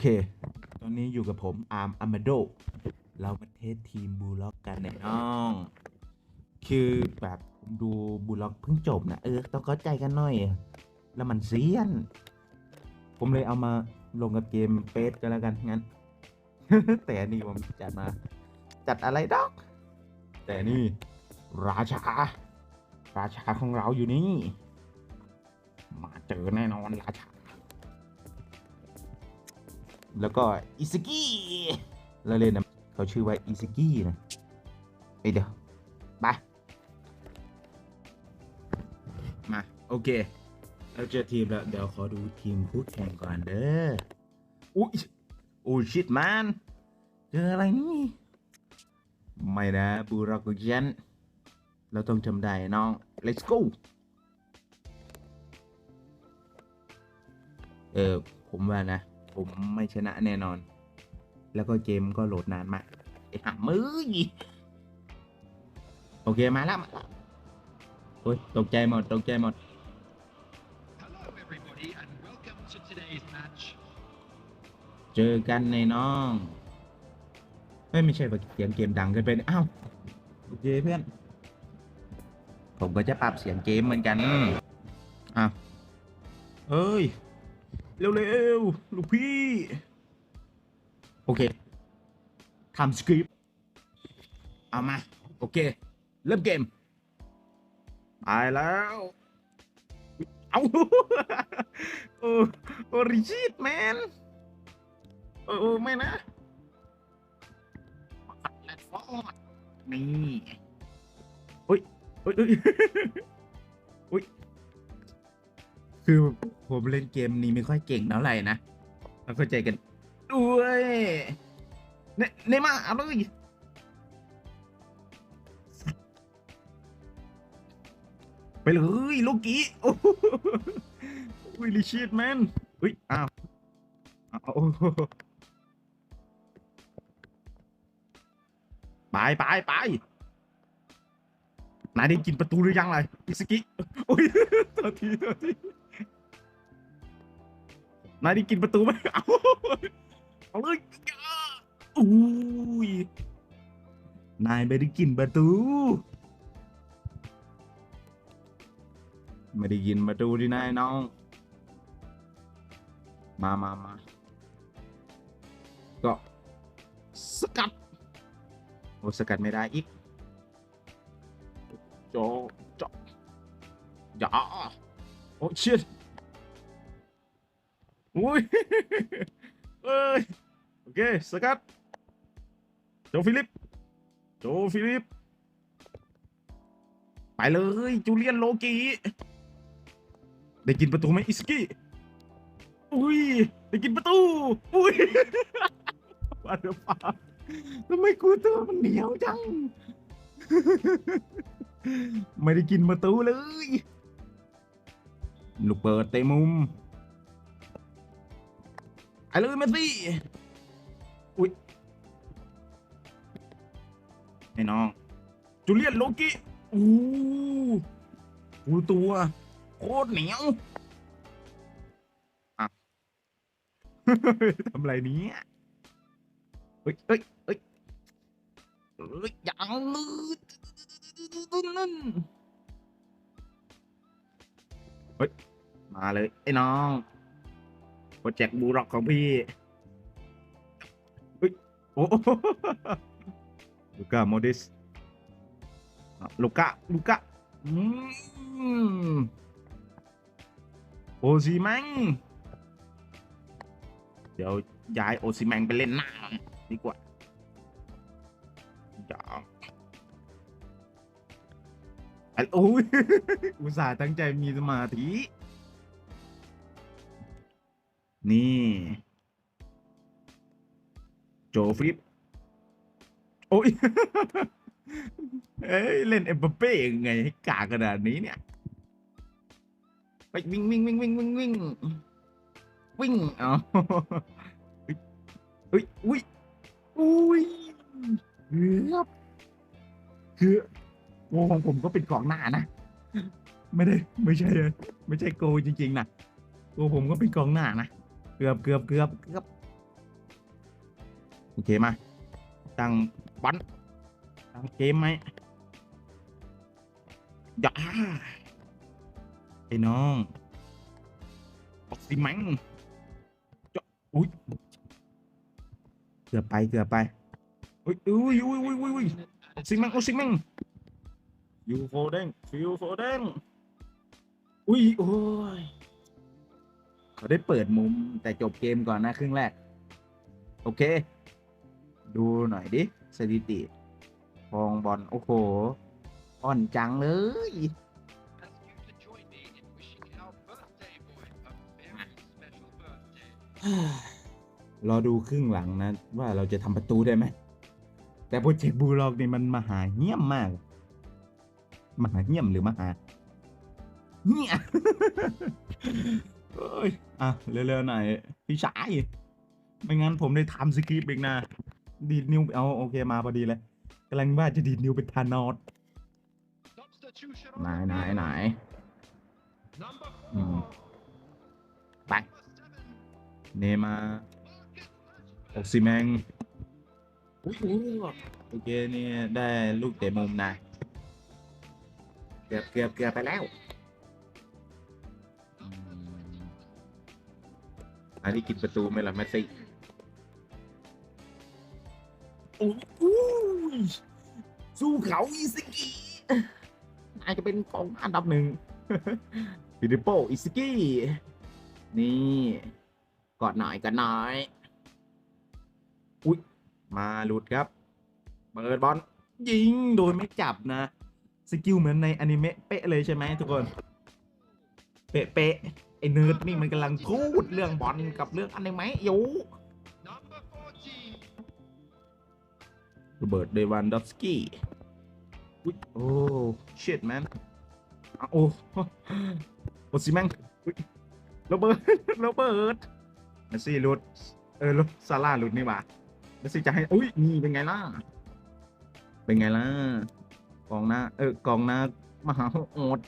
เค ตอนนี้อยู่กับผมอาร์มอามาโด เรามาเทสทีมบูล็อกกันเนี่ยน้อง คือแบบผมดูบูล็อกเพิ่งจบนะเออ ต้องเข้าใจกันหน่อย แล้วมันเซียน ผมเลยเอามาลงกับเกมเปสกันแล้วกันงั้น แต่นนี่ผมจัดมา จัดอะไรดอก แต่นี่ ราชา ราชาของเราอยู่นี่ มาเจอแน่นอนราชา แล้วก็อิสกี้แล้วเลยนนะเขาชื่อว่าอิสกี้นะเอ้ยเดี๋ยวไปมาโอเคเราเจอทีมแล้ว เดี๋ยวขอดูทีมคู่แข่งก่อนเด้ออุ้ยโอ้ชิตแมนเจออะไรนี่ ไม่นะบูรอกยันเราต้องจำได้น้อง let's go เออผมว่านะ ผมไม่ชนะแน่นอน แล้วก็เกมก็โหลดนานมากไอ้ห่ามืออีโอเคมาแล้วมาแล้วโอ้ยตกใจหมดตกใจหมด Hello, everybody, and welcome to today's match. เจอกันในน้องเฮ้ยไม่ใช่ว่าเสียงเกมดังเกินไปนะอ้าวโอเคเพื่อน ผมก็จะปรับเสียงเกมเหมือนกันอ้าวเอ้ย เร็วๆลูกพี่ โอเคทำสคริปต์เอามา โอเค เริ่มเกมไปแล้ว เอาโอ้โอ้ริชิตแมนเออเออไม่นะแลดฟอร์ดนี่อุ้ยอุ้ยอุ้ยอุ้ย คือผมเล่นเกมนี้ไม่ค่อยเก่งเท่าไหร่นะเราเข้าใจกันด้วยเนเนมาเอาเลยไปเลยลูกกี้โอ้วิลิชิตแมนอุ้ยอ้าวไปไปไปนายได้กินประตูหรือยังเลยอิสกิโอ้ยโทษทีโทษที นายได้กินประตูไหมเอาเอาเลยอุ้ยนายไม่ได้กินประตู ไม่ได้ยินประตูดินายน้อง มามามาก็สกัดโอ้สกัดไม่ได้อีกโจโจอย่าโอ้ชิต อุ้ยเอ้ยโอเคสกัดโจฟิลิปโจฟิลิป ไปเลย จูเลียนโลกีได้กินประตูไหมอิสกี้อุ้ยได้กินประตูอุ้ยว่าเดี๋ยวป้าทำไมกูตัวมันเหนียวจัง ไม่ได้กินประตูเลย ลูกเปิดเตะมุม ไอ้เลยเมสซี่ อุ้ยไอ้น้อง จูเลียนโลกิอู้หูตัว โคตรเหนียวทำอะไรเนี้เฮ้ยเฮ้ยเฮ้ยเฮ้ยยังนั่นเฮ้ย มาเลย ไอ้น้อง โปรเจกต์บูร็อกของพี่เฮ้ยโอ้ลูก้าโมดิสลูก้าลูก้าอืมโอซีแมงเดี๋ยวย้ายโอซิแมงไปเล่นหน้าดีกว่าอย่าไอ้โอ้ยอุตส่าห์ตั้งใจมีสมาธิ นี่ โจฟลิปโอ้ยเอ้ย เล่นเอ็มบัปเป้ยังไงกากขนาดนี้เนี่ย ไปวิ่งวิ่งวิ่งวิ่งวิ่งวิ่งวิ่งเอาเฮ้ยเฮ้ยอุ้ยอุ้ยเกือบคือโอ้ของผมก็เป็นกองหน้านะ ไม่ได้ ไม่ใช่เลยไม่ใช่โกจริงๆนะโอ้ผมก็เป็นกองหน้านะ เกือบเกือบเกือบเกือบโอเคมาตั้งบอลตั้งเกมไหมอย่าไอ้น้องออกซิแมังจะอุ้ยเกือบไปเกือบไปอุ้ยอุ้ยอุ้ยอุ้ยอุ้ยอุ้ยออกซิแมังออกซิแมังยูโฟเดนฟิวโฟเดนอุ้ยโอ้ย เขาได้เปิดมุมแต่จบเกมก่อนนะครึ่งแรก โอเค ดูหน่อยดิสถิติครองบอลโอ้โห อ่อนจังเลย Ask you to join me in wishing our birthday boy a very special birthday. รอดูครึ่งหลังนะ ว่าเราจะทำประตูได้ไหม แต่โปรเจกต์บูลอกนี่มันมหาเหี้ยมมาก มหาเหี้ยมหรือมหาเหี้ย เอ้ยอะเร็วๆหน่อยพี่ชายไม่งั้นผมได้ทำสคริปต์อีกนะ ดีดนิ้วเอาโอเคมาพอดีเลยกำลังว่าจะดีดนิ้วเป็นทานอสไหนไหนไหน field. Number four. Mm. Bye. Number seven. เนมาออกซิแมงโอเคนี่ได้ลูกเตะมุมนะ เกือบเกือบเกือบไปแล้ว อันนี้กินประตูไหมล่ะแมสซี่โอ้โหสู้เขาอิสกิอาจจะเป็นกองอันดับหนึ่ง ฟิลิปโปอิสกินี่กอดหน่อยกอดหน่อยอุ้ยมาหลุดครับเปิดบอลยิงโดยไม่จับนะ สกิลเหมือนในอนิเมะเป๊ะเลยใช่ไหมทุกคน เป๊ะเป๊ะ ไอ้เนิร์ดนี่มันกำลังพูดเรื่องบอลกับเรื่องอนิเมะอยู่ Number 14. โรเบิร์ตเดวันดอฟสกี้อุ้ยโอ้ชิตแมนโอ้โอซิแมงอุ้ยโรเบิร์ตโรเบิร์ตเมสซี่หลุดเออหลุดซาร่าหลุดนี่หว่าเมสซี่จะให้อุ้ยนี่เป็นไงล่ะ เป็นไงล่ะกองหน้า เออกองหน้ามหาโอด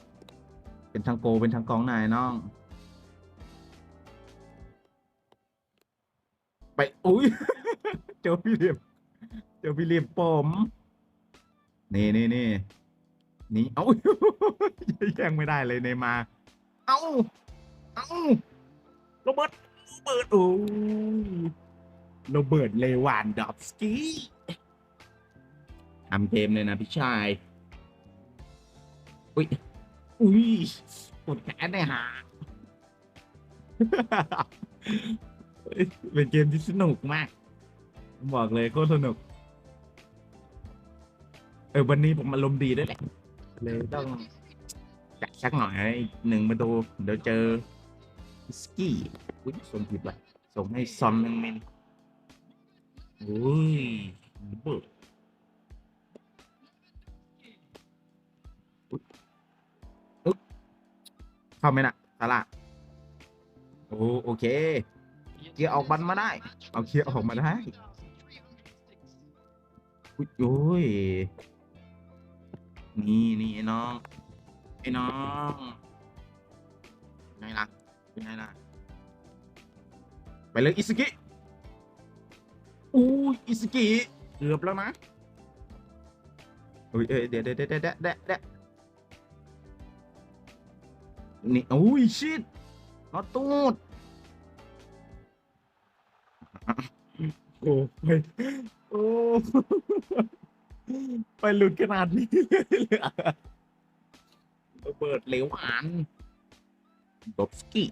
เป็นทางโกเป็นทางกองนายน้อง ไปอุ้ย เจอพี่เหลี่ยมเจอพี่เหลี่ยมปอมนี่นี่นี่นี่เอ้าแย่งไม่ได้เลยเนมาร์เอ้าเอ้าโรเบิร์ตโรเบิร์ตโอ้ยโรเบิร์ตเลวานดอฟสกี้ทำเกมเลยนะพี่ชาย อุ้ย อุ้ยปวดแขนเลยฮะ เป็นเกมที่สนุกมาก บอกเลยโคตรสนุก เออวันนี้ผมอารมณ์ดีด้วยแหละเลยต้องจัดสักหน่อยอีกหนึ่งประตูเดี๋ยวเจอสกี้อุ้ยส่งผิดว่ะส่งให้ซอนนึงมินอุ้ยบิร์ดอุ๊เข้าไหมนะซาร่าโอ้โอเค กียร์ออกบอลมาได้ เอาเกียร์ออกมาได้อุ้ยโอ้ยนี่นี่ไอ้น้องไอ้น้องไงล่ะเป็นไงล่ะไปเลยอิสกิอู้ยอิสกิเกือบแล้วนะอุ้ยเอ้ยเดี๋ยวเดี๋ยวเดี๋ยวเดี๋ยวเดี๋ยวเดะนี่อุ้ยชิดนอตตูด โอ้ไปโอ้ไปหลุดขนาดนี้เลยเหรอระเบิดเหลวอันดบสกี้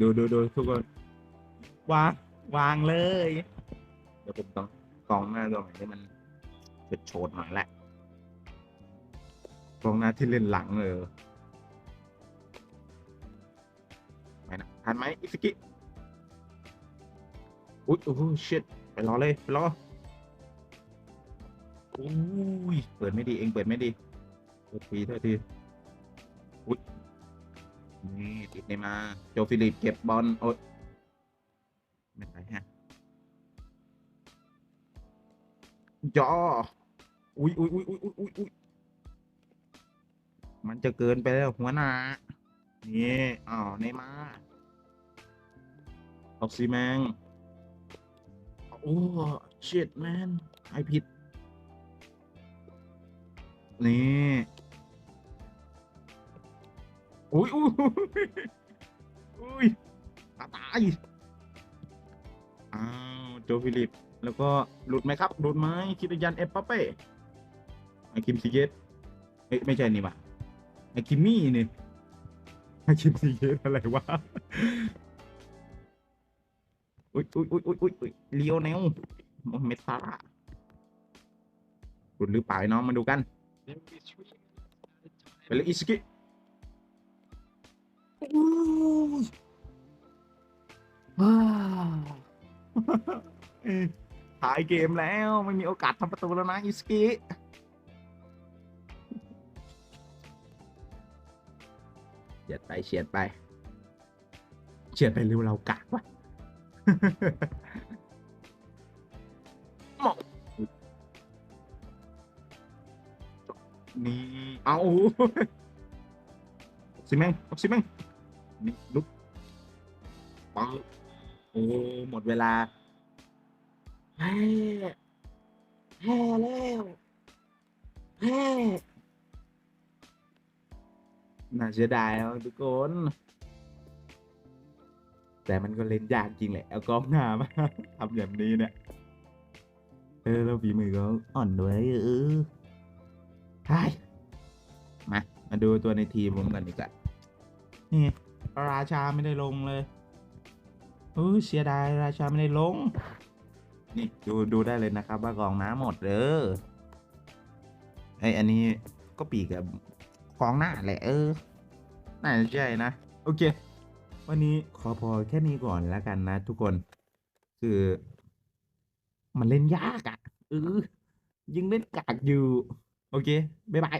ดูดูดูทุกคนวางวางเลย เดี๋ยวผมต้องกองหน้าตัวใหม่ให้มันเฉิดโฉดหน่อยแหละกองหน้าที่เล่นหลังเออไปนะทันไหมอิสกิ อุ๊ยโอ้โหชิตไปรอเลยไปรออุ้ยเปิดไม่ดีเองเปิดไม่ดีโทษทีโทษทีอุ้ยนี่ติดในมาโจฟิลิปเก็บบอลโอ๊ยไม่ไปฮะจออุ้ยอุ้ยอุ้ยอุ้ยอุ้ยอุ้ยอุ้ยมันจะเกินไปแล้วหัวหน้านี่อ้าวในมาออกซีแมง โอ้ชิตแมนไอผิด นี่อุ้ยอุ้ยอุ้ยตาตายอ้าวโจฟิลิป แล้วก็หลุดไหมครับ หลุดไหมคิดยันเอปปาเป้ไอคิมซีเกตเอ้ยไม่ใช่นี่ป่ะไอคิมมี่นี่ไอคิมซีเกตอะไรวะ อุ้ยอุ้ยอุ้ยอุ้ยอุ้ยอุ้ยเลียวแนวโมเมดซาร่าหลุดหรือเปล่าไอ้น้องมาดูกัน There will be three minutes at a time. ไปเลยอิสกิอู้ยว้าวถ่ายเกมแล้วไม่มีโอกาสทำประตูแล้วนะอิสกิเฉียดไปเฉียดไปเฉียดไปเร็วเรากากวะหมอก นี่เอาสิแม่งเอาสิแม่งนี่ลุกปังโอ้หมดเวลาแฮ่แฮ่แล้วแฮ่น่าเสียดายเอาทุกคน แต่มันก็เล่นยากจริงแหละ เอากองหน้ามาทำแบบนี้เนี่ยเออแล้วฝีมือก็อ่อนด้วยเออใช่มา มาดูตัวในทีมผมกันดีกว่านี่ราชาไม่ได้ลงเลยเออเสียดายราชาไม่ได้ลง นี่ดูดูได้เลยนะครับ ว่ากองน้ำหมดเด้อไออันนี้ก็ปีกกับกองหน้าแหละเออ น่าจะใช่นะ โอเค วันนี้ขอพอแค่นี้ก่อนแล้วกันนะ ทุกคน คือ มันเล่นยากอะ่ะเออยังเล่นกากอยู่ โอเค บ๊ายบาย